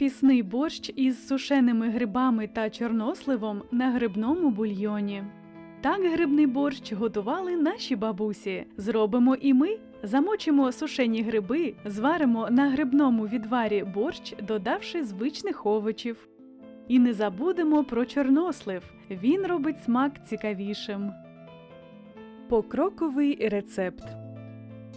Пісний борщ із сушеними грибами та чорносливом на грибному бульйоні. Так грибний борщ готували наші бабусі. Зробимо і ми. Замочимо сушені гриби, зваримо на грибному відварі борщ, додавши звичних овочів. І не забудемо про чорнослив. Він робить смак цікавішим. Покроковий рецепт.